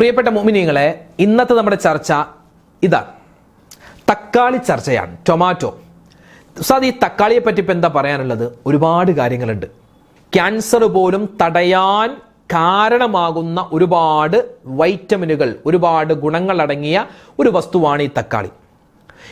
പ്രിയപ്പെട്ട മോമിനിയങ്ങളെ ഇന്നത്തെ നമ്മുടെ ചർച്ച ഇതാണ് തക്കാളി ചർച്ചയാണ് ടൊമാറ്റോ സാർ ഈ തക്കാളിയെ പറ്റി ഇപ്പം എന്താ പറയാനുള്ളത്? ഒരുപാട് കാര്യങ്ങളുണ്ട്. ക്യാൻസർ പോലും തടയാൻ കാരണമാകുന്ന ഒരുപാട് വൈറ്റമിനുകൾ ഒരുപാട് ഗുണങ്ങൾ അടങ്ങിയ ഒരു വസ്തുവാണ് ഈ തക്കാളി.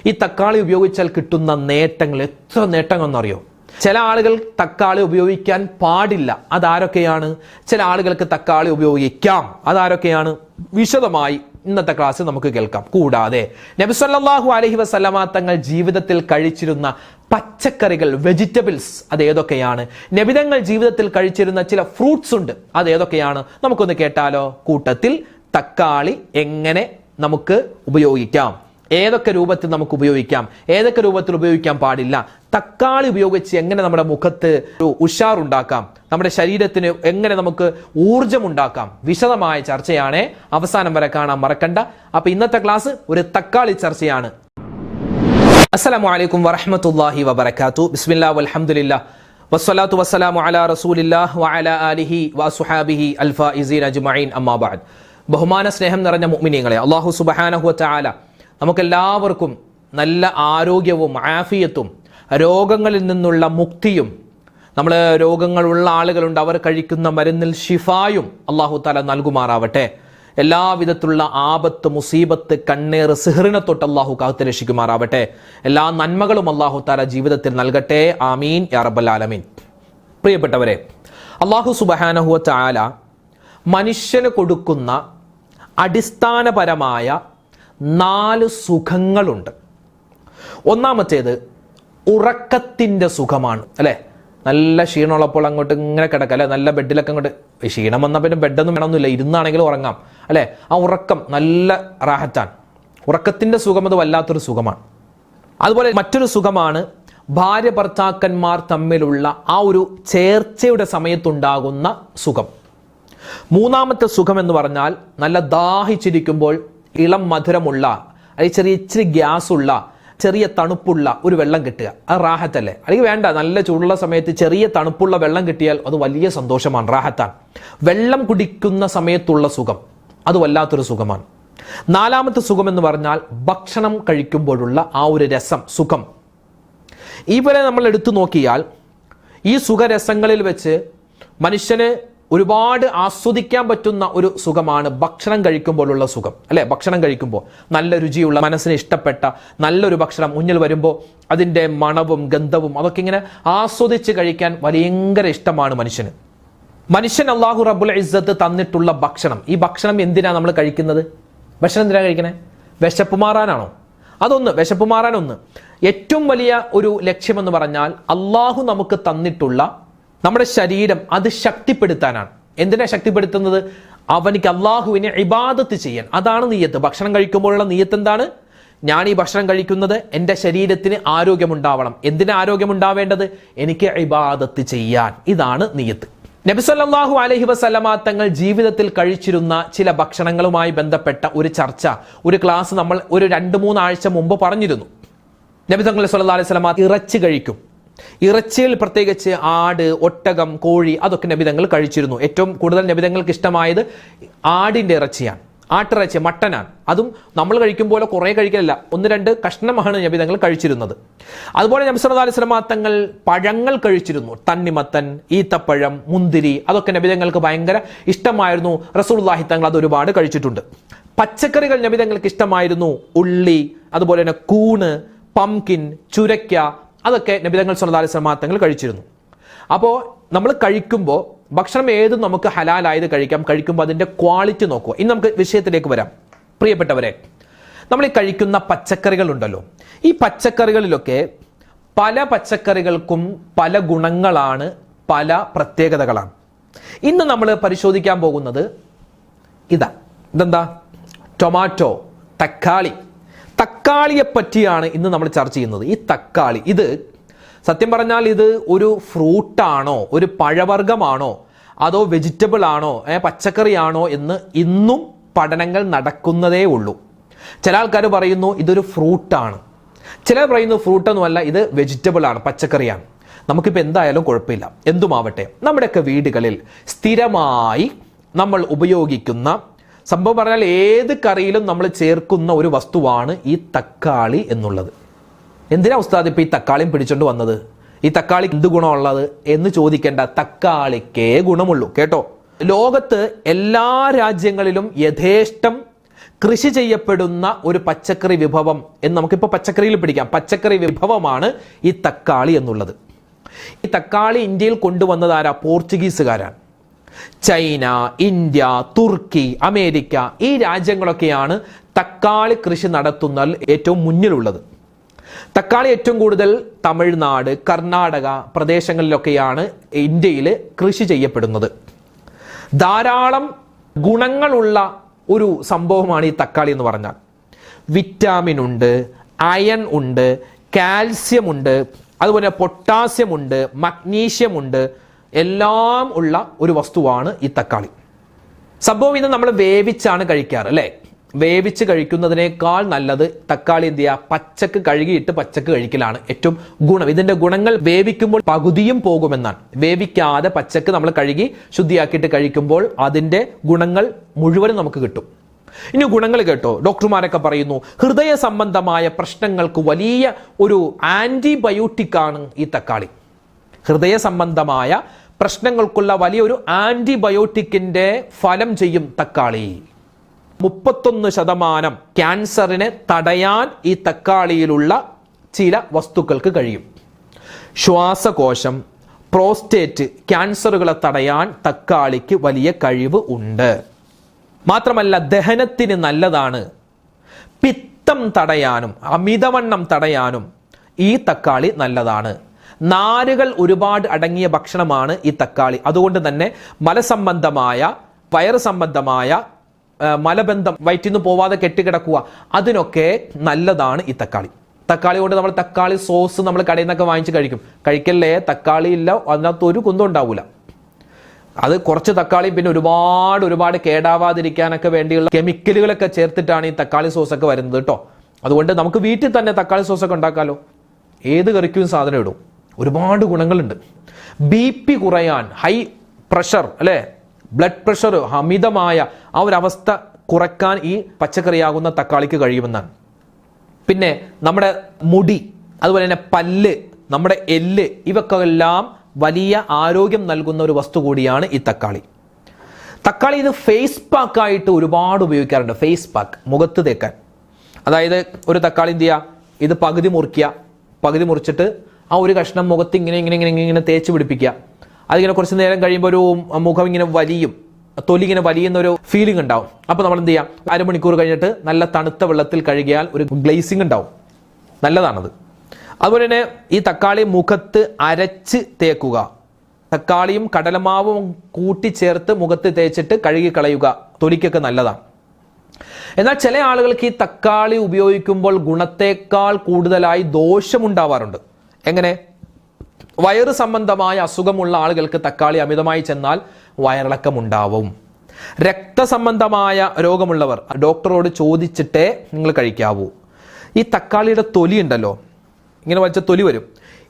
ഈ തക്കാളി ഉപയോഗിച്ചാൽ കിട്ടുന്ന നേട്ടങ്ങൾ എത്ര നേട്ടങ്ങളെന്നറിയോ? ചില ആളുകൾ തക്കാളി ഉപയോഗിക്കാൻ പാടില്ല. അതാരൊക്കെയാണ്? ചില ആളുകൾക്ക് തക്കാളി ഉപയോഗിക്കാം. അതാരൊക്കെയാണ്? വിശദമായി ഇന്നത്തെ ക്ലാസ്സിൽ നമുക്ക് കേൾക്കാം. കൂടാതെ നബിസ്വല്ലാഹു അലഹി വസ്ലമ തങ്ങൾ ജീവിതത്തിൽ കഴിച്ചിരുന്ന പച്ചക്കറികൾ വെജിറ്റബിൾസ് അത് ഏതൊക്കെയാണ്? നബിതങ്ങൾ ജീവിതത്തിൽ കഴിച്ചിരുന്ന ചില ഫ്രൂട്ട്സ് ഉണ്ട്. അത് ഏതൊക്കെയാണ്? നമുക്കൊന്ന് കേട്ടാലോ? കൂട്ടത്തിൽ തക്കാളി എങ്ങനെ നമുക്ക് ഉപയോഗിക്കാം? ഏതൊക്കെ രൂപത്തിൽ നമുക്ക് ഉപയോഗിക്കാം? ഏതൊക്കെ രൂപത്തിൽ ഉപയോഗിക്കാൻ പാടില്ല? തക്കാളി ഉപയോഗിച്ച് എങ്ങനെ നമ്മുടെ മുഖത്ത് ഒരു ഉഷാറുണ്ടാക്കാം? നമ്മുടെ ശരീരത്തിന് എങ്ങനെ നമുക്ക് ഊർജം ഉണ്ടാക്കാം വിശദമായ ചർച്ചയാണ് അവസാനം വരെ കാണാൻ മറക്കണ്ട. അപ്പൊ ഇന്നത്തെ ക്ലാസ് ഒരു തക്കാളി ചർച്ചയാണ്. അസ്സലാമു അലൈക്കും വറഹമത്തല്ലാഹി വബറകാതു ബിസ്മില്ലാ വൽഹംദുലില്ലാ. വസ്സലാത്തു വസ്സലാമു അല റസൂലില്ലാ വഅലാ ആലിഹി വസുഹാബിഹി അൽഫായിസീൻ അജ്മഈൻ അമ്മാ ബഅദ്. ബഹുമാന സ്നേഹം നിറഞ്ഞ മുഅ്മിനീങ്ങളെ അല്ലാഹു സുബ്ഹാനഹു വതആല നമുക്കെല്ലാവർക്കും നല്ല ആരോഗ്യവും ആഫിയത്തും രോഗങ്ങളിൽ നിന്നുള്ള മുക്തിയും നമ്മൾ രോഗങ്ങളുള്ള ആളുകളുണ്ട് അവർ കഴിക്കുന്ന മരുന്നിൽ ഷിഫായും അള്ളാഹു താല നൽകുമാറാവട്ടെ. എല്ലാവിധത്തിലുള്ള ആപത്ത് മുസീബത്ത് കണ്ണേർ സിഹറിനെ തൊട്ട് അള്ളാഹു കാത്ത് രക്ഷിക്കുമാറാവട്ടെ. എല്ലാ നന്മകളും അള്ളാഹു താല ജീവിതത്തിൽ നൽകട്ടെ. ആമീൻ. യാ റബ്ബൽ ആലമീൻ. പ്രിയപ്പെട്ടവരെ അള്ളാഹു സുബഹാനഹുവ താല മനുഷ്യന് കൊടുക്കുന്ന അടിസ്ഥാനപരമായ നാല് സുഖങ്ങളുണ്ട്. ഒന്നാമത്തേത് ഉറക്കത്തിന്റെ സുഖമാണ് അല്ലേ? നല്ല ക്ഷീണമുള്ളപ്പോൾ അങ്ങോട്ട് ഇങ്ങനെ കിടക്കുക അല്ലെ? നല്ല ബെഡിലൊക്കെ അങ്ങോട്ട് ക്ഷീണം വന്നാൽ പിന്നെ ബെഡൊന്നും വേണമെന്നില്ല ഇരുന്നാണെങ്കിലും ഉറങ്ങാം അല്ലേ? ആ ഉറക്കം നല്ല റാഹറ്റാണ് ഉറക്കത്തിന്റെ സുഖം അത് വല്ലാത്തൊരു സുഖമാണ്. അതുപോലെ മറ്റൊരു സുഖമാണ് ഭാര്യ ഭർത്താക്കന്മാർ തമ്മിലുള്ള ആ ഒരു ചേർച്ചയുടെ സമയത്തുണ്ടാകുന്ന സുഖം. മൂന്നാമത്തെ സുഖം എന്ന് പറഞ്ഞാൽ നല്ല ദാഹിച്ചിരിക്കുമ്പോൾ ഇളം മധുരമുള്ള അല്ലെങ്കിൽ ചെറിയ ഇച്ചിരി ഗ്യാസ് ഉള്ള ചെറിയ തണുപ്പുള്ള ഒരു വെള്ളം കിട്ടുക. അത് റാഹത്തല്ലേ? അല്ലെങ്കിൽ വേണ്ട നല്ല ചൂടുള്ള സമയത്ത് ചെറിയ തണുപ്പുള്ള വെള്ളം കിട്ടിയാൽ അത് വലിയ സന്തോഷമാണ് റാഹത്താണ്. വെള്ളം കുടിക്കുന്ന സമയത്തുള്ള സുഖം അത് വല്ലാത്തൊരു സുഖമാണ്. നാലാമത്തെ സുഖം എന്ന് പറഞ്ഞാൽ ഭക്ഷണം കഴിക്കുമ്പോഴുള്ള ആ ഒരു രസം സുഖം. ഈ പോലെ നമ്മൾ എടുത്തു നോക്കിയാൽ ഈ സുഖരസങ്ങളിൽ വെച്ച് മനുഷ്യന് ഒരുപാട് ആസ്വദിക്കാൻ പറ്റുന്ന ഒരു സുഖമാണ് ഭക്ഷണം കഴിക്കുമ്പോഴുള്ള സുഖം. അല്ലെ? ഭക്ഷണം കഴിക്കുമ്പോൾ നല്ല രുചിയുള്ള മനസ്സിന് ഇഷ്ടപ്പെട്ട നല്ലൊരു ഭക്ഷണം മുന്നിൽ വരുമ്പോൾ അതിന്റെ മണവും ഗന്ധവും അതൊക്കെ ഇങ്ങനെ ആസ്വദിച്ച് കഴിക്കാൻ ഭയങ്കര ഇഷ്ടമാണ് മനുഷ്യന്. മനുഷ്യൻ അള്ളാഹു റബുൽ ഇസ്സത്ത് തന്നിട്ടുള്ള ഭക്ഷണം. ഈ ഭക്ഷണം എന്തിനാ നമ്മൾ കഴിക്കുന്നത്? ഭക്ഷണം എന്തിനാ കഴിക്കണേ? വിശപ്പ് മാറാനാണോ? അതൊന്ന് വിശപ്പ് മാറാനൊന്ന്. ഏറ്റവും വലിയ ഒരു ലക്ഷ്യമെന്ന് പറഞ്ഞാൽ അള്ളാഹു നമുക്ക് തന്നിട്ടുള്ള നമ്മുടെ ശരീരം അത് ശക്തിപ്പെടുത്താനാണ്. എന്തിനാ ശക്തിപ്പെടുത്തുന്നത്? അവനിക്ക് അള്ളാഹുവിനെ ഇബാദത്ത് ചെയ്യാൻ. അതാണ് നീയത്ത്. ഭക്ഷണം കഴിക്കുമ്പോഴുള്ള നീയത്ത് എന്താണ് ഞാൻ ഈ ഭക്ഷണം കഴിക്കുന്നത് എന്റെ ശരീരത്തിന് ആരോഗ്യമുണ്ടാവണം. എന്തിനാ ആരോഗ്യമുണ്ടാവേണ്ടത്? എനിക്ക് ഇബാദത്ത് ചെയ്യാൻ. ഇതാണ് നീയത്ത്. നബിസല്ലാഹു അലഹി വസല്ലമ തങ്ങൾ ജീവിതത്തിൽ കഴിച്ചിരുന്ന ചില ഭക്ഷണങ്ങളുമായി ബന്ധപ്പെട്ട ഒരു ചർച്ച ഒരു ക്ലാസ് നമ്മൾ ഒരു രണ്ട് മൂന്നാഴ്ച മുമ്പ് പറഞ്ഞിരുന്നു. നബി തങ്ങൾ സല്ലാ അലൈഹി സ്വലമ ഇറച്ചി കഴിക്കും. ഇറച്ചിയിൽ പ്രത്യേകിച്ച് ആട് ഒട്ടകം കോഴി അതൊക്കെ നബിതങ്ങൾ കഴിച്ചിരുന്നു. ഏറ്റവും കൂടുതൽ നബിതങ്ങൾക്ക് ഇഷ്ടമായത് ആടിന്റെ ഇറച്ചിയാണ്. ആട്ടിറച്ചി മട്ടനാണ്. അതും നമ്മൾ കഴിക്കും പോലെ കുറേ കഴിക്കലില്ല. ഒന്ന് രണ്ട് കഷ്ണമാണ് നബിതങ്ങൾ കഴിച്ചിരുന്നത്. അതുപോലെ നബി സല്ലല്ലാഹു തങ്ങൾ പഴങ്ങൾ കഴിച്ചിരുന്നു. തണ്ണിമത്തൻ ഈത്തപ്പഴം മുന്തിരി അതൊക്കെ നബിതങ്ങൾക്ക് ഭയങ്കര ഇഷ്ടമായിരുന്നു. റസൂലുള്ളാഹി തങ്ങൾ അത് ഒരുപാട് കഴിച്ചിട്ടുണ്ട്. പച്ചക്കറികൾ നബിതങ്ങൾക്ക് ഇഷ്ടമായിരുന്നു. ഉള്ളി അതുപോലെ തന്നെ കൂണ് പംകിൻ ചുരയ്ക്ക അതൊക്കെ നബിതങ്ങൾ സല്ലല്ലാഹു അലൈഹി തങ്ങൾ കഴിച്ചിരുന്നു. അപ്പോൾ നമ്മൾ കഴിക്കുമ്പോൾ ഭക്ഷണം ഏതും നമുക്ക് ഹലാലായത് കഴിക്കാം. കഴിക്കുമ്പോൾ അതിന്റെ ക്വാളിറ്റി നോക്കുക. ഇനി നമുക്ക് വിഷയത്തിലേക്ക് വരാം. പ്രിയപ്പെട്ടവരെ നമ്മൾ ഈ കഴിക്കുന്ന പച്ചക്കറികൾ ഉണ്ടല്ലോ ഈ പച്ചക്കറികളിലൊക്കെ പല പച്ചക്കറികൾക്കും പല ഗുണങ്ങളാണ് പല പ്രത്യേകതകളാണ്. ഇന്ന് നമ്മൾ പരിശോധിക്കാൻ പോകുന്നത് ഇതാ. ഇതെന്താ? ടൊമാറ്റോ തക്കാളി. തക്കാളിയെ പറ്റിയാണ് ഇന്ന് നമ്മൾ ചർച്ച ചെയ്യുന്നത്. ഈ തക്കാളി ഇത് സത്യം പറഞ്ഞാൽ ഇത് ഒരു ഫ്രൂട്ടാണോ ഒരു പഴവർഗമാണോ അതോ വെജിറ്റബിൾ ആണോ പച്ചക്കറിയാണോ എന്ന് ഇന്നും പഠനങ്ങൾ നടക്കുന്നതേ ഉള്ളൂ. ചില ആൾക്കാർ പറയുന്നു ഇതൊരു ഫ്രൂട്ടാണ്. ചിലർ പറയുന്നു ഫ്രൂട്ടൊന്നുമല്ല ഇത് വെജിറ്റബിൾ ആണ് പച്ചക്കറിയാണ്. നമുക്കിപ്പോൾ എന്തായാലും കുഴപ്പമില്ല. എന്തുമാവട്ടെ നമ്മുടെയൊക്കെ വീടുകളിൽ സ്ഥിരമായി നമ്മൾ ഉപയോഗിക്കുന്ന സംഭവം പറഞ്ഞാൽ ഏത് കറിയിലും നമ്മൾ ചേർക്കുന്ന ഒരു വസ്തുവാണ് ഈ തക്കാളി എന്നുള്ളത്. എന്തിനാ ഉസ്താദ് ഇപ്പം ഈ തക്കാളിയും പിടിച്ചോണ്ട് വന്നത്? ഈ തക്കാളി എന്ത് ഗുണമുള്ളത് എന്ന് ചോദിക്കേണ്ട തക്കാളിക്കേ ഗുണമുള്ളൂ കേട്ടോ? ലോകത്ത് എല്ലാ രാജ്യങ്ങളിലും യഥേഷ്ടം കൃഷി ചെയ്യപ്പെടുന്ന ഒരു പച്ചക്കറി വിഭവം എന്ന് നമുക്കിപ്പോൾ പച്ചക്കറിയിൽ പിടിക്കാം. പച്ചക്കറി വിഭവമാണ് ഈ തക്കാളി എന്നുള്ളത്. ഈ തക്കാളി ഇന്ത്യയിൽ കൊണ്ടുവന്നത് ആരാ? പോർച്ചുഗീസുകാരാണ്. ചൈന ഇന്ത്യ തുർക്കി അമേരിക്ക ഈ രാജ്യങ്ങളൊക്കെയാണ് തക്കാളി കൃഷി നടത്തുന്ന ഏറ്റവും മുന്നിലുള്ളത്. തക്കാളി ഏറ്റവും കൂടുതൽ തമിഴ്നാട് കർണാടക പ്രദേശങ്ങളിലൊക്കെയാണ് ഇന്ത്യയിൽ കൃഷി ചെയ്യപ്പെടുന്നത്. ധാരാളം ഗുണങ്ങളുള്ള ഒരു സംഭവമാണ് ഈ തക്കാളി എന്ന് പറഞ്ഞാൽ. വിറ്റാമിൻ ഉണ്ട് അയൺ ഉണ്ട് കാൽസ്യം ഉണ്ട് അതുപോലെ പൊട്ടാസ്യം ഉണ്ട് മഗ്നീഷ്യം ഉണ്ട് എല്ലാം ഉള്ള ഒരു വസ്തുവാണ് ഈ തക്കാളി. സംഭവം ഇത് നമ്മൾ വേവിച്ചാണ് കഴിക്കാറ് അല്ലേ? വേവിച്ച് കഴിക്കുന്നതിനേക്കാൾ നല്ലത് തക്കാളി എന്ത് ചെയ്യുക? പച്ചക്ക് കഴുകിയിട്ട് പച്ചക്ക് കഴിക്കലാണ് ഏറ്റവും ഗുണം. ഇതിന്റെ ഗുണങ്ങൾ വേവിക്കുമ്പോൾ പകുതിയും പോകുമെന്നാണ്. വേവിക്കാതെ പച്ചക്ക് നമ്മൾ കഴുകി ശുദ്ധിയാക്കിയിട്ട് കഴിക്കുമ്പോൾ അതിന്റെ ഗുണങ്ങൾ മുഴുവനും നമുക്ക് കിട്ടും. ഇനി ഗുണങ്ങൾ കേട്ടോ. ഡോക്ടർമാരൊക്കെ പറയുന്നു ഹൃദയ സംബന്ധമായ പ്രശ്നങ്ങൾക്ക് വലിയ ഒരു ആന്റിബയോട്ടിക് ആണ് ഈ തക്കാളി. ഹൃദയ സംബന്ധമായ പ്രശ്നങ്ങൾക്കുള്ള വലിയൊരു ആന്റിബയോട്ടിക്കിന്റെ ഫലം ചെയ്യും തക്കാളി. മുപ്പത്തൊന്ന് ശതമാനം ക്യാൻസറിനെ തടയാൻ ഈ തക്കാളിയിലുള്ള ചില വസ്തുക്കൾക്ക് കഴിയും. ശ്വാസകോശം പ്രോസ്റ്റേറ്റ് ക്യാൻസറുകളെ തടയാൻ തക്കാളിക്ക് വലിയ കഴിവ് ഉണ്ട്. മാത്രമല്ല ദഹനത്തിന് നല്ലതാണ്. പിത്തം തടയാനും അമിതവണ്ണം തടയാനും ഈ തക്കാളി നല്ലതാണ്. നാരുകൾ ഒരുപാട് അടങ്ങിയ ഭക്ഷണമാണ് ഈ തക്കാളി. അതുകൊണ്ട് തന്നെ മലസംബന്ധമായ വയറ് സംബന്ധമായ മലബന്ധം വയറ്റിൽ നിന്ന് പോവാതെ കെട്ടിക്കിടക്കുക അതിനൊക്കെ നല്ലതാണ് ഈ തക്കാളി. തക്കാളി കൊണ്ട് നമ്മൾ തക്കാളി സോസ് നമ്മൾ കടയിൽ നിന്നൊക്കെ വാങ്ങിച്ച് കഴിക്കും. കഴിക്കല്ലേ? തക്കാളി ഇല്ല അതിനകത്ത് ഒരു കുന്തം ഉണ്ടാവില്ല അത് കുറച്ച് തക്കാളി പിന്നെ ഒരുപാട് ഒരുപാട് കേടാവാതിരിക്കാനൊക്കെ വേണ്ടിയുള്ള കെമിക്കലുകളൊക്കെ ചേർത്തിട്ടാണ് ഈ തക്കാളി സോസ് ഒക്കെ വരുന്നത് കേട്ടോ. അതുകൊണ്ട് നമുക്ക് വീട്ടിൽ തന്നെ തക്കാളി സോസ് ഒക്കെ ഉണ്ടാക്കാമല്ലോ ഏത് കറിക്കും സാധനം ഇടും. ഒരുപാട് ഗുണങ്ങളുണ്ട്. ബി പി കുറയാൻ ഹൈ പ്രഷർ അല്ലേ? ബ്ലഡ് പ്രഷർ അമിതമായ ആ ഒരു അവസ്ഥ കുറയ്ക്കാൻ ഈ പച്ചക്കറിയാകുന്ന തക്കാളിക്ക് കഴിയുമെന്നാണ്. പിന്നെ നമ്മുടെ മുടി അതുപോലെ തന്നെ പല്ല് നമ്മുടെ എല്ല് ഇവക്കെല്ലാം വലിയ ആരോഗ്യം നൽകുന്ന ഒരു വസ്തു കൂടിയാണ് ഈ തക്കാളി. തക്കാളി ഇത് ഫേസ് പാക്കായിട്ട് ഒരുപാട് ഉപയോഗിക്കാറുണ്ട് ഫേസ് പാക്ക് മുഖത്ത് തേക്കാൻ. അതായത് ഒരു തക്കാളി എന്ത് ചെയ്യുക? ഇത് പകുതി മുറിക്കുക പകുതി മുറിച്ചിട്ട് ആ ഒരു കഷ്ണം മുഖത്ത് ഇങ്ങനെ ഇങ്ങനെ ഇങ്ങനെ ഇങ്ങനെ തേച്ച് പിടിപ്പിക്കുക. അതിങ്ങനെ കുറച്ച് നേരം കഴിയുമ്പോൾ ഒരു മുഖം ഇങ്ങനെ വലിയും. തൊലി ഇങ്ങനെ വലിയുന്ന ഒരു ഫീലിംഗ് ഉണ്ടാവും. അപ്പോൾ നമ്മൾ എന്ത് ചെയ്യാം? അരമണിക്കൂർ കഴിഞ്ഞിട്ട് നല്ല തണുത്ത വെള്ളത്തിൽ കഴുകിയാൽ ഒരു ഗ്ലേസിംഗ് ഉണ്ടാവും. നല്ലതാണത്. അതുപോലെ തന്നെ ഈ തക്കാളി മുഖത്ത് അരച്ച് തേക്കുക. തക്കാളിയും കടലമാവും കൂട്ടിച്ചേർത്ത് മുഖത്ത് തേച്ചിട്ട് കഴുകി കളയുക തൊലിക്കൊക്കെ നല്ലതാണ്. എന്നാൽ ചില ആളുകൾക്ക് ഈ തക്കാളി ഉപയോഗിക്കുമ്പോൾ ഗുണത്തേക്കാൾ കൂടുതലായി ദോഷമുണ്ടാവാറുണ്ട്. എങ്ങനെ? വയറ് സംബന്ധമായ അസുഖമുള്ള ആളുകൾക്ക് തക്കാളി അമിതമായി ചെന്നാൽ വയറിളക്കമുണ്ടാവും. രക്തസംബന്ധമായ രോഗമുള്ളവർ ഡോക്ടറോട് ചോദിച്ചിട്ടേ നിങ്ങൾ കഴിക്കാവൂ. ഈ തക്കാളിയുടെ തൊലി ഉണ്ടല്ലോ ഇങ്ങനെ വലിച്ച തൊലി വരും.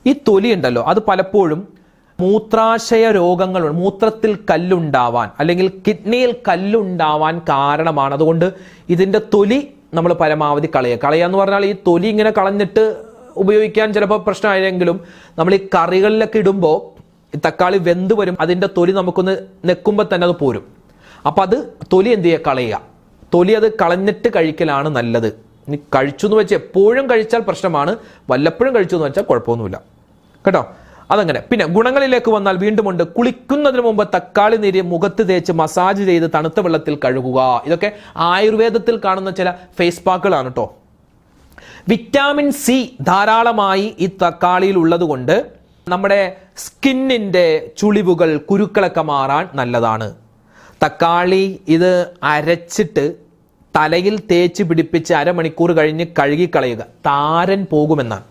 ഈ തൊലി ഉണ്ടല്ലോ അത് പലപ്പോഴും മൂത്രാശയ രോഗങ്ങൾ മൂത്രത്തിൽ കല്ലുണ്ടാവാൻ അല്ലെങ്കിൽ കിഡ്നിയിൽ കല്ലുണ്ടാവാൻ കാരണമാണ്. അതുകൊണ്ട് ഇതിന്റെ തൊലി നമ്മൾ പരമാവധി കളയുക. കളയുക എന്ന് പറഞ്ഞാൽ ഈ തൊലി ഇങ്ങനെ കളഞ്ഞിട്ട് ഉപയോഗിക്കാൻ ചിലപ്പോൾ പ്രശ്നമായെങ്കിലും നമ്മൾ ഈ കറികളിലൊക്കെ ഇടുമ്പോൾ ഈ തക്കാളി വെന്ത് വരും അതിന്റെ തൊലി നമുക്കൊന്ന് നെക്കുമ്പോൾ തന്നെ അത് പോരും. അപ്പോൾ അത് തൊലി എന്ത് ചെയ്യുക? കളയുക. തൊലി അത് കളഞ്ഞിട്ട് കഴിക്കലാണ് നല്ലത്. ഇനി കഴിച്ചു എന്ന് വെച്ചാൽ എപ്പോഴും കഴിച്ചാൽ പ്രശ്നമാണ്. വല്ലപ്പോഴും കഴിച്ചു എന്ന് വെച്ചാൽ കുഴപ്പമൊന്നുമില്ല. കേട്ടോ? അതങ്ങനെ. പിന്നെ ഗുണങ്ങളിലേക്ക് വന്നാൽ വീണ്ടും ഉണ്ട്. കുളിക്കുന്നതിന് മുമ്പ് തക്കാളി നീര് മുഖത്ത് തേച്ച് മസാജ് ചെയ്ത് തണുത്ത വെള്ളത്തിൽ കഴുകുക. ഇതൊക്കെ ആയുർവേദത്തിൽ കാണുന്ന ചില ഫേസ് പാക്കുകളാണ് കേട്ടോ. വിറ്റാമിൻ സി ധാരാളമായി ഈ തക്കാളിയിൽ ഉള്ളതുകൊണ്ട് നമ്മുടെ സ്കിന്നിന്റെ ചുളിവുകൾ കുരുക്കളൊക്കെ മാറാൻ നല്ലതാണ്. തക്കാളി ഇത് അരച്ചിട്ട് തലയിൽ തേച്ച് പിടിപ്പിച്ച് അരമണിക്കൂർ കഴിഞ്ഞ് കഴുകിക്കളയുക. താരൻ പോകുമെന്നാണ്.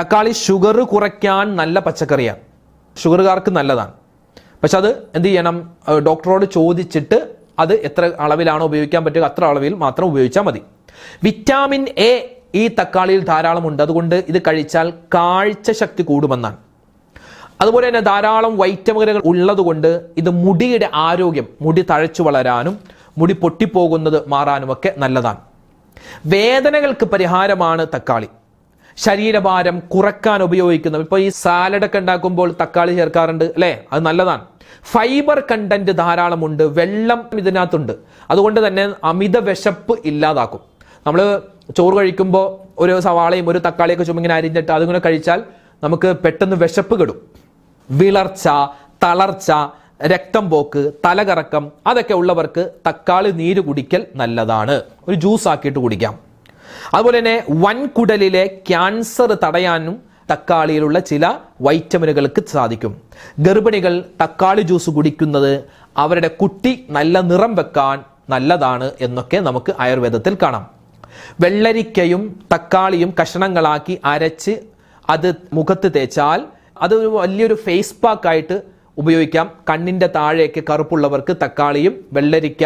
തക്കാളി ഷുഗർ കുറയ്ക്കാൻ നല്ല പച്ചക്കറിയാണ്. ഷുഗറുകാർക്ക് നല്ലതാണ്. പക്ഷെ അത് എന്ത് ചെയ്യണം? ഡോക്ടറോട് ചോദിച്ചിട്ട് അത് എത്ര അളവിലാണോ ഉപയോഗിക്കാൻ പറ്റുക അത്ര അളവിൽ മാത്രം ഉപയോഗിച്ചാൽ മതി. വിറ്റാമിൻ എ ഈ തക്കാളിയിൽ ധാരാളമുണ്ട് അതുകൊണ്ട് ഇത് കഴിച്ചാൽ കാഴ്ച ശക്തി കൂടുമെന്നാണ്. അതുപോലെ തന്നെ ധാരാളം വൈറ്റമിനുകൾ ഉള്ളതുകൊണ്ട് ഇത് മുടിയുടെ ആരോഗ്യം മുടി തഴച്ചു വളരാനും മുടി പൊട്ടിപ്പോകുന്നത് മാറാനുമൊക്കെ നല്ലതാണ്. വേദനകൾക്ക് പരിഹാരമാണ് തക്കാളി. ശരീരഭാരം കുറയ്ക്കാൻ ഉപയോഗിക്കുന്നത് ഇപ്പോൾ ഈ സാലഡൊക്കെ ഉണ്ടാക്കുമ്പോൾ തക്കാളി ചേർക്കാറുണ്ട് അല്ലേ? അത് നല്ലതാണ്. ഫൈബർ കണ്ടന്റ് ധാരാളമുണ്ട് വെള്ളം ഇതിനകത്തുണ്ട്. അതുകൊണ്ട് തന്നെ അമിത വിശപ്പ് ഇല്ലാതാക്കും. നമ്മൾ ചോറ് കഴിക്കുമ്പോൾ ഒരു സവാളയും ഒരു തക്കാളിയൊക്കെ ചുമ്മിങ്ങനെ അരിഞ്ഞിട്ട് അതിങ്ങനെ കഴിച്ചാൽ നമുക്ക് പെട്ടെന്ന് വിശപ്പ് കെടും. വിളർച്ച തളർച്ച രക്തം പോക്ക് തലകറക്കം അതൊക്കെ ഉള്ളവർക്ക് തക്കാളി നീര് കുടിക്കൽ നല്ലതാണ്. ഒരു ജ്യൂസ് ആക്കിയിട്ട് കുടിക്കാം. അതുപോലെ തന്നെ വൻകുടലിലെ ക്യാൻസർ തടയാനും തക്കാളിയിലുള്ള ചില വൈറ്റമിനുകൾക്ക് സാധിക്കും. ഗർഭിണികൾ തക്കാളി ജ്യൂസ് കുടിക്കുന്നത് അവരുടെ കുട്ടി നല്ല നിറം വെക്കാൻ നല്ലതാണ് എന്നൊക്കെ നമുക്ക് ആയുർവേദത്തിൽ കാണാം. വെള്ളരിക്കയും തക്കാളിയും കഷണങ്ങളാക്കി അരച്ച് അത് മുഖത്ത് തേച്ചാൽ അത് വലിയൊരു ഫേസ് പാക്ക് ആയിട്ട് ഉപയോഗിക്കാം. കണ്ണിന്റെ താഴേക്ക് കറുപ്പുള്ളവർക്ക് തക്കാളിയും വെള്ളരിക്ക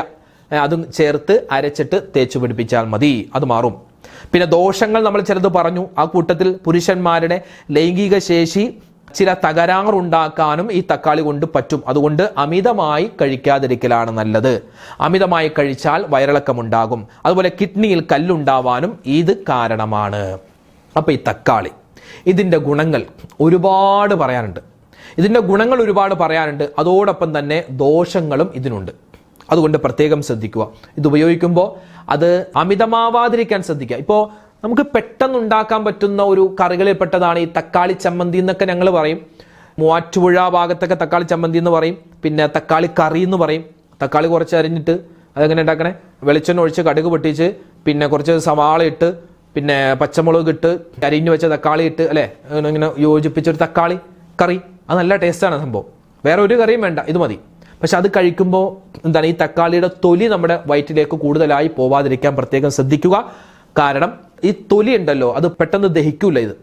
അതും ചേർത്ത് അരച്ചിട്ട് തേച്ചു പിടിപ്പിച്ചാൽ മതി. അത് മാറും. പിന്നെ ദോഷങ്ങൾ നമ്മൾ ചിലത് പറഞ്ഞു. ആ കൂട്ടത്തിൽ പുരുഷന്മാരുടെ ലൈംഗിക ശേഷി ചില തകരാറുണ്ടാക്കാനും ഈ തക്കാളി കൊണ്ട് പറ്റും. അതുകൊണ്ട് അമിതമായി കഴിക്കാതിരിക്കലാണ് നല്ലത്. അമിതമായി കഴിച്ചാൽ വയറിളക്കമുണ്ടാകും. അതുപോലെ കിഡ്നിയിൽ കല്ലുണ്ടാവാനും ഇത് കാരണമാണ്. അപ്പോൾ ഈ തക്കാളി ഇതിന്റെ ഗുണങ്ങൾ ഒരുപാട് പറയാനുണ്ട്. ഇതിന്റെ ഗുണങ്ങൾ ഒരുപാട് പറയാനുണ്ട്. അതോടൊപ്പം തന്നെ ദോഷങ്ങളും ഇതിനുണ്ട്. അതുകൊണ്ട് പ്രത്യേകം ശ്രദ്ധിക്കുക. ഇത് ഉപയോഗിക്കുമ്പോൾ അത് അമിതമാവാതിരിക്കാൻ ശ്രദ്ധിക്കുക. ഇപ്പോൾ നമുക്ക് പെട്ടെന്ന് ഉണ്ടാക്കാൻ പറ്റുന്ന ഒരു കറികളിൽപ്പെട്ടതാണ് ഈ തക്കാളി ചമ്മന്തി എന്നൊക്കെ ഞങ്ങൾ പറയും. മൂവാറ്റുപുഴ ഭാഗത്തൊക്കെ തക്കാളി ചമ്മന്തി എന്ന് പറയും. പിന്നെ തക്കാളി കറി എന്ന് പറയും. തക്കാളി കുറച്ച് അരിഞ്ഞിട്ട് അതെങ്ങനെ ഉണ്ടാക്കണേ? വെളിച്ചെണ്ണ ഒഴിച്ച് കടുക് പൊട്ടിച്ച് പിന്നെ കുറച്ച് സവാള ഇട്ട് പിന്നെ പച്ചമുളക് ഇട്ട് അരിഞ്ഞു വെച്ച തക്കാളി ഇട്ട് അല്ലേ? ഇങ്ങനെ യോജിപ്പിച്ചൊരു തക്കാളി കറി. അത് നല്ല ടേസ്റ്റാണ് സംഭവം. വേറെ ഒരു കറിയും വേണ്ട. ഇത് മതി. പക്ഷെ അത് കഴിക്കുമ്പോൾ എന്താണ് ഈ തക്കാളിയുടെ തൊലി നമ്മുടെ വയറ്റിലേക്ക് കൂടുതലായി പോവാതിരിക്കാൻ പ്രത്യേകം ശ്രദ്ധിക്കുക. കാരണം ഈ തൊലി ഉണ്ടല്ലോ അത് പെട്ടെന്ന് ദഹിക്കൂല ഇത്.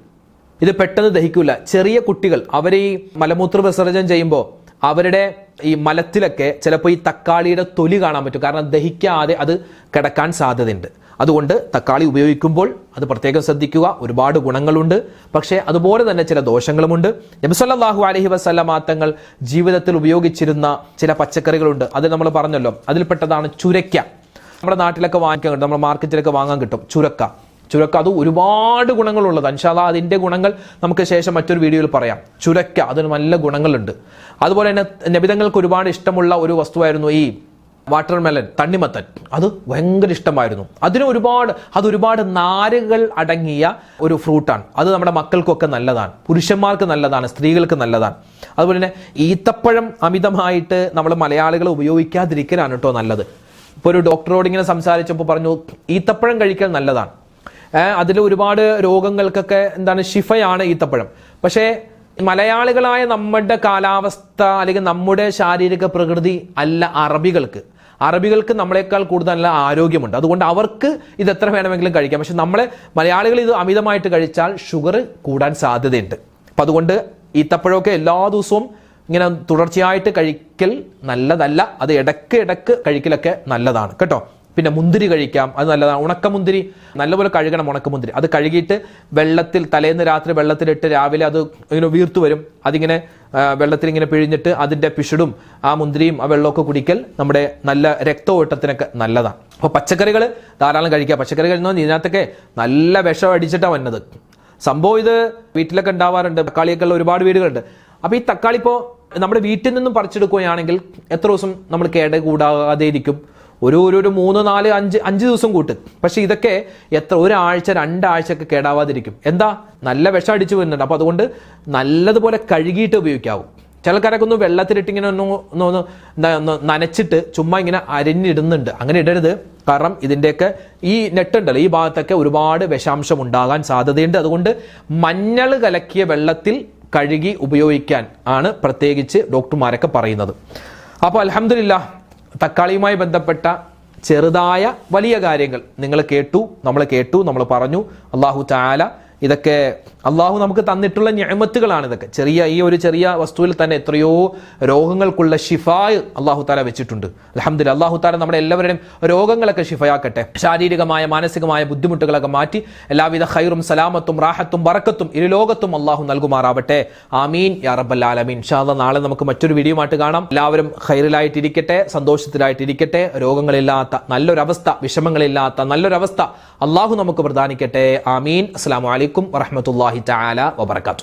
ഇത് പെട്ടെന്ന് ദഹിക്കൂല. ചെറിയ കുട്ടികൾ അവർ ഈ മലമൂത്ര വിസർജനം ചെയ്യുമ്പോൾ അവരുടെ ഈ മലത്തിലൊക്കെ ചിലപ്പോൾ ഈ തക്കാളിയുടെ തൊലി കാണാൻ പറ്റും. കാരണം ദഹിക്കാതെ അത് കിടക്കാൻ സാധ്യതയുണ്ട്. അതുകൊണ്ട് തക്കാളി ഉപയോഗിക്കുമ്പോൾ അത് പ്രത്യേകം ശ്രദ്ധിക്കുക. ഒരുപാട് ഗുണങ്ങളുണ്ട്. പക്ഷേ അതുപോലെ തന്നെ ചില ദോഷങ്ങളുമുണ്ട്. നബിസല്ലാഹു അലഹി വസ്ല്ല തങ്ങൾ ജീവിതത്തിൽ ഉപയോഗിച്ചിരുന്ന ചില പച്ചക്കറികളുണ്ട്. അത് നമ്മൾ പറഞ്ഞല്ലോ. അതിൽപ്പെട്ടതാണ് ചുരയ്ക്ക നമ്മുടെ നാട്ടിലൊക്കെ വാങ്ങിക്കാൻ കിട്ടും. നമ്മുടെ മാർക്കറ്റിലൊക്കെ വാങ്ങാൻ കിട്ടും. ചുരക്ക. ചുരക്ക അത് ഒരുപാട് ഗുണങ്ങളുള്ളത്. അൻഷാദ അതിന്റെ ഗുണങ്ങൾ നമുക്ക് ശേഷം മറ്റൊരു വീഡിയോയിൽ പറയാം. ചുരക്ക അതിന് നല്ല ഗുണങ്ങളുണ്ട്. അതുപോലെ തന്നെ നബിതങ്ങൾക്ക് ഒരുപാട് ഇഷ്ടമുള്ള ഒരു വസ്തുവായിരുന്നു ഈ വാട്ടർമെലൻ തണ്ണിമത്തൻ. അത് ഭയങ്കര ഇഷ്ടമായിരുന്നു. അതിന് ഒരുപാട് അത് ഒരുപാട് നാരുകൾ അടങ്ങിയ ഒരു ഫ്രൂട്ടാണ്. അത് നമ്മുടെ മക്കൾക്കൊക്കെ നല്ലതാണ്. പുരുഷന്മാർക്ക് നല്ലതാണ്. സ്ത്രീകൾക്ക് നല്ലതാണ്. അതുപോലെ തന്നെ ഈത്തപ്പഴം അമിതമായിട്ട് നമ്മൾ മലയാളികൾ ഉപയോഗിക്കാതിരിക്കലാണ് കേട്ടോ നല്ലത്. ഇപ്പോൾ ഒരു ഡോക്ടറോട് ഇങ്ങനെ സംസാരിച്ചപ്പോൾ പറഞ്ഞു ഈത്തപ്പഴം കഴിക്കൽ നല്ലതാണ്. അതിൽ ഒരുപാട് രോഗങ്ങൾക്കൊക്കെ എന്താണ് ശിഫയാണ് ഈത്തപ്പഴം. പക്ഷേ മലയാളികളായ നമ്മുടെ കാലാവസ്ഥ അല്ലെങ്കിൽ നമ്മുടെ ശാരീരിക പ്രകൃതി അല്ല അറബികൾക്ക്. അറബികൾക്ക് നമ്മളെക്കാൾ കൂടുതൽ നല്ല ആരോഗ്യമുണ്ട്. അതുകൊണ്ട് അവർക്ക് ഇത് എത്ര വേണമെങ്കിലും കഴിക്കാം. പക്ഷെ നമ്മളെ മലയാളികൾ ഇത് അമിതമായിട്ട് കഴിച്ചാൽ ഷുഗർ കൂടാൻ സാധ്യതയുണ്ട്. അപ്പം അതുകൊണ്ട് ഈത്തപ്പഴമൊക്കെ എല്ലാ ദിവസവും ഇങ്ങനെ തുടർച്ചയായിട്ട് കഴിക്കൽ നല്ലതല്ല. അത് ഇടയ്ക്ക് ഇടയ്ക്ക് കഴിക്കലൊക്കെ നല്ലതാണ്. കേട്ടോ? പിന്നെ മുന്തിരി കഴിക്കാം അത് നല്ലതാണ് ഉണക്കമുന്തിരി നല്ലപോലെ കഴുകണം ഉണക്കമുന്തിരി. അത് കഴുകിയിട്ട് വെള്ളത്തിൽ തലേന്ന് രാത്രി വെള്ളത്തിലിട്ട് രാവിലെ അത് ഇങ്ങനെ വീർത്തു വരും. അതിങ്ങനെ വെള്ളത്തിൽ ഇങ്ങനെ പിഴിഞ്ഞിട്ട് അതിന്റെ പിഷിടും ആ മുന്തിരിയും ആ വെള്ളമൊക്കെ കുടിക്കൽ നമ്മുടെ നല്ല രക്തഓട്ടത്തിനൊക്കെ നല്ലതാണ് അപ്പോൾ പച്ചക്കറികൾ ധാരാളം കഴിക്കുക. പച്ചക്കറി കഴിയുന്ന ഇതിനകത്തൊക്കെ നല്ല വിഷം അടിച്ചിട്ടാണ് വന്നത്. സംഭവം ഇത് വീട്ടിലൊക്കെ ഉണ്ടാവാറുണ്ട്. തക്കാളിയൊക്കെ ഉള്ള ഒരുപാട് വീടുകളുണ്ട്. അപ്പോൾ ഈ തക്കാളി ഇപ്പോൾ നമ്മുടെ വീട്ടിൽ നിന്നും പറിച്ചെടുക്കുകയാണെങ്കിൽ എത്ര ദിവസം നമ്മൾ കേട് കൂടാതെ ഇരിക്കും? ഒരു ഒരു ഒരു മൂന്ന് നാല് അഞ്ച് അഞ്ച് ദിവസം കൂട്ട്. പക്ഷെ ഇതൊക്കെ എത്ര ഒരാഴ്ച രണ്ടാഴ്ചയൊക്കെ കേടാവാതിരിക്കും. എന്താ? നല്ല വിഷം അടിച്ചു വരുന്നുണ്ട്. അപ്പോൾ അതുകൊണ്ട് നല്ലതുപോലെ കഴുകിയിട്ട് ഉപയോഗിക്കാവും. ചിലക്കാരൊക്കെ ഒന്ന് വെള്ളത്തിലിട്ട് ഇങ്ങനെ ഒന്ന് ഒന്ന് എന്താ ഒന്ന് നനച്ചിട്ട് ചുമ്മാ ഇങ്ങനെ അരിഞ്ഞിടുന്നുണ്ട്. അങ്ങനെ ഇടരുത്. കാരണം ഇതിന്റെയൊക്കെ ഈ നെട്ടുണ്ടല്ലോ ഈ ഭാഗത്തൊക്കെ ഒരുപാട് വിഷാംശം ഉണ്ടാകാൻ സാധ്യതയുണ്ട്. അതുകൊണ്ട് മഞ്ഞൾ കലക്കിയ വെള്ളത്തിൽ കഴുകി ഉപയോഗിക്കാൻ ആണ് പ്രത്യേകിച്ച് ഡോക്ടർമാരൊക്കെ പറയുന്നത്. അപ്പോൾ അലഹമില്ല തക്കാളിയുമായി ബന്ധപ്പെട്ട ചെറുതായ വലിയ കാര്യങ്ങൾ നിങ്ങൾ കേട്ടു നമ്മൾ കേട്ടു നമ്മൾ പറഞ്ഞു. അള്ളാഹു ചാല ഇതൊക്കെ അള്ളാഹു നമുക്ക് തന്നിട്ടുള്ള ഞമത്തുകളാണ് ഇതൊക്കെ. ചെറിയ ഈ ഒരു ചെറിയ വസ്തുവിൽ തന്നെ എത്രയോ രോഗങ്ങൾക്കുള്ള ഷിഫായ് അള്ളാഹു താല വെച്ചിട്ടുണ്ട്. അലഹമ്മദില്ല അള്ളാഹു താല നമ്മുടെ എല്ലാവരുടെയും രോഗങ്ങളൊക്കെ ഷിഫയാക്കട്ടെ ശാരീരികമായ മാനസികമായ ബുദ്ധിമുട്ടുകളൊക്കെ മാറ്റി എല്ലാവിധ ഖൈറും സലാമത്തും റാഹത്തും ബറക്കത്തും ഇരുലോകത്തും അള്ളാഹു നൽകുമാറാവട്ടെ. ആമീൻ. യാ റബ്ബൽ ആലമീൻ. ഇൻഷാല്ല നാളെ നമുക്ക് മറ്റൊരു വീഡിയോ ആയിട്ട് കാണാം. എല്ലാവരും ഖൈറിലായിട്ടിരിക്കട്ടെ സന്തോഷത്തിലായിട്ടിരിക്കട്ടെ രോഗങ്ങളില്ലാത്ത നല്ലൊരവസ്ഥ വിഷമങ്ങളില്ലാത്ത നല്ലൊരവസ്ഥ അള്ളാഹു നമുക്ക് പ്രദാനിക്കട്ടെ. ആമീൻ. അസ്സാം വലൈക്കും വറഹമത്തല്ലാഹി തആല വബറകാതുഹു